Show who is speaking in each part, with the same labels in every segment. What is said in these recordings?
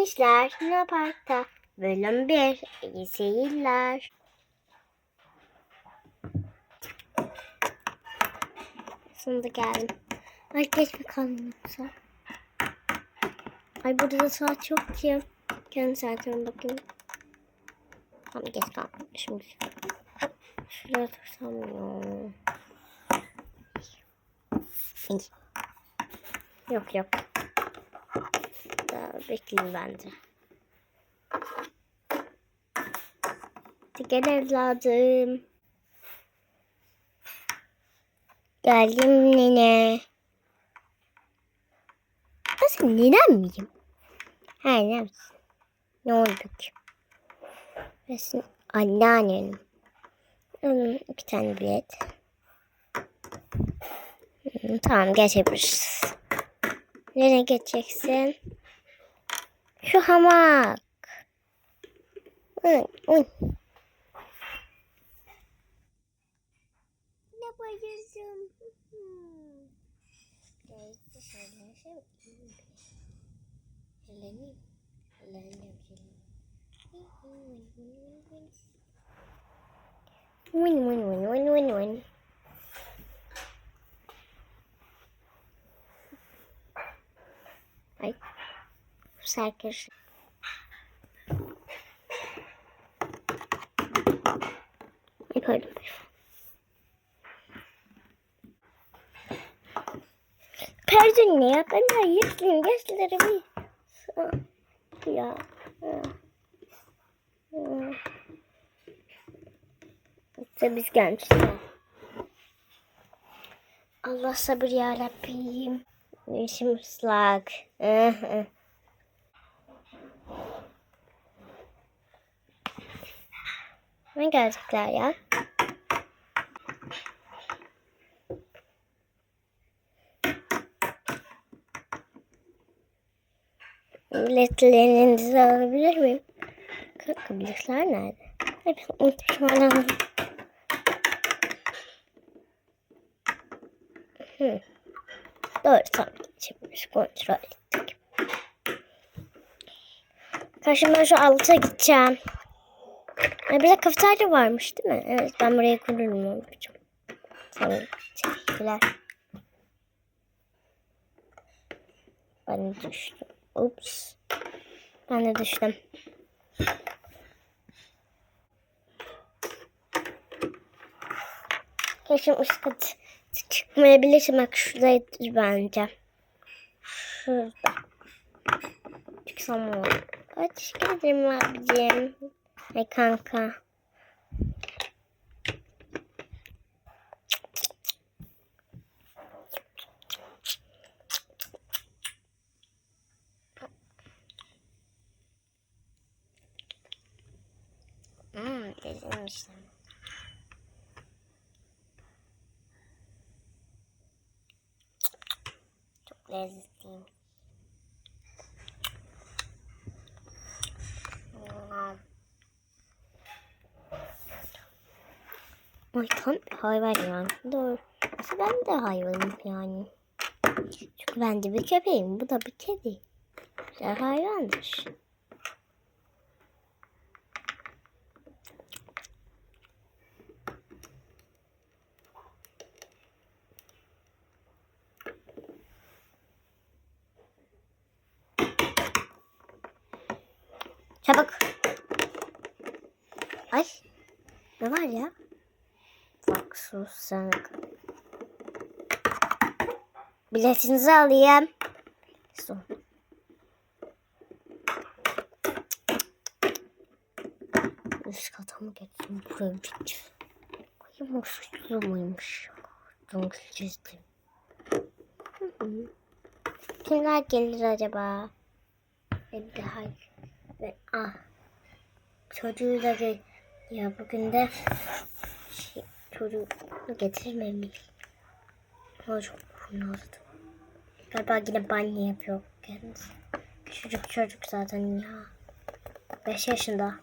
Speaker 1: Minişler Luna Park'ta bölüm 1 İyi seyirler. Sonunda geldim. Ay geç bir kaldım yoksa. Ay burada da saat yok ki. Kendi saatime bakayım. Tamam geç kaldım. Şimdi şuraya tutsam ya. Yok yok. Daha bekleyeyim bence. Gel evladım. Geldim nene. Senin nenen miyim? Ha ne misin? Ne oldu ki? Ben senin anneannenim. Hmm, iki tane bilet. Tamam geçebiliriz. Nereye geçeceksin? Şu hamak. Uy, uy. Ne bayıldım. Win win win win win win. Ay. Serkir. Yaparım. Perdin ne ya? Ben yaşlıyım. Yaşlıları bir... Ya. İşte biz gelmişiz. Allah sabır ya Rabbim. İşim ıslak. Ne gelecekler ya? Biletlerinizi alabilir miyim? Kanka biletler nerede? Ben unutmuşum hala. Hı. Doğru tamam. Geçebiliriz. Kontrol ettik. Karşıma şu alta gideceğim. Ya bir de kafeterya varmış değil mi? Evet ben buraya kururum onu. Tamam. Teşekkürler. Ben düştüm. Ups. Ben de düştüm. Keşke üst kat çıkmayabilirsin. Bak şuradaydı bence. Şurada. Çıksam olur. Ay teşekkür ederim abicim. Ay kanka. Hmm, güzelmiş. Çok lezzetliyim. Hmm. Ay hayvan yani. Doğru. Aslında ben de hayvanım yani. Çünkü ben de bir köpeğim. Bu da bir kedi. Güzel hayvandır. Çabuk. Ay. Ne var ya? Bak sus sen. Biletinizi alayım. Son. Üst kata mı geçsin? Buraya gideceğiz? Ay bu suçlu muymuş? Çizdim. Kimler gelir acaba? Bir daha. Ve, ah. Çocuğu da gel. Ya bugün de şey, çocuğu getirmemiş. Ama çok bunaldı. Galiba yine banyo yapıyor kendisi. Küçücük çocuk zaten ya. 5 yaşında.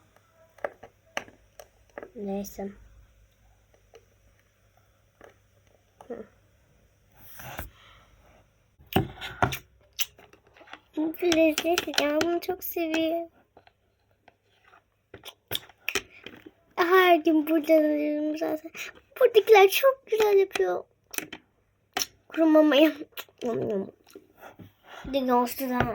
Speaker 1: Neyse. Ben bunu çok seviyorum. Her gün buradan alıyorum zaten. Buradakiler çok güzel yapıyor. Kuru mamayı. Hadi göstereyim.